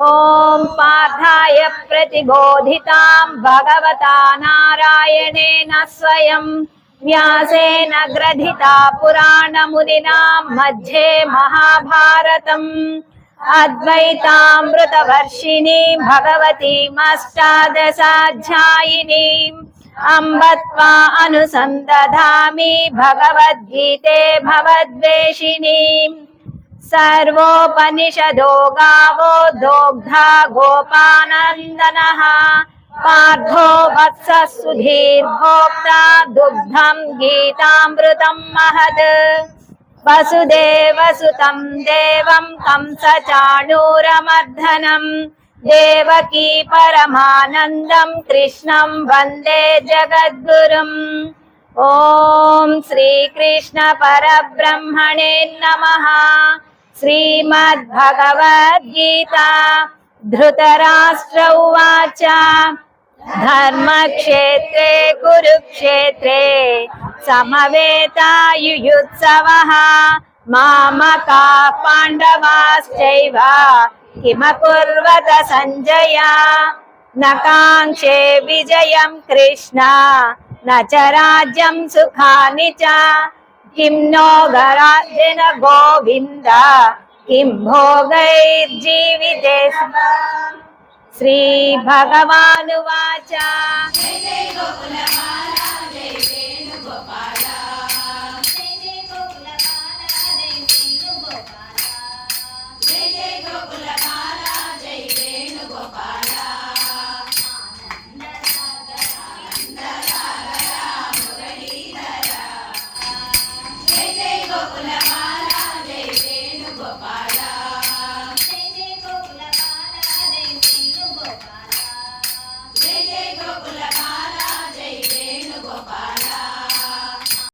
ॐ पार्थाय प्रतिबोधितां भगवता नारायणेन स्वयं व्यासेन ग्रथिता पुराणमुनिना मध्ये महाभारतम् अद्वैतामृतवर्षिणी भगवतीमष्टादशाध्यायिनीम् अम्ब त्वा अनुसन्दधामि भगवद्गीते भवद्वेषिणीम् सर्वोपनिषदो गावो दोग्धा गोपानन्दनः। पार्थो वत्सः सुधीर्भोक्ता दुग्धम् गीतामृतम् महत्। वसुदेवसुतं देवं कंसचाणूरमर्दनम् देवकी परमानन्दं कृष्णं वंदे जगद्गुरुम्। ॐ श्रीकृष्ण परब्रह्मणे नमः। श्रीमद्भगवद्गीता धृतराष्ट्र उवाच धर्मक्षेत्रे कुरुक्षेत्रे समवेतायुयुत्सवः मामका पाण्डवाश्चैव किमकुर्वत सञ्जय न काङ्क्षे विजयं कृष्ण न च राज्यं सुखानि च किं नो गराजन गोविन्द किं भोगैर्जीविते श्रीभगवानुवाच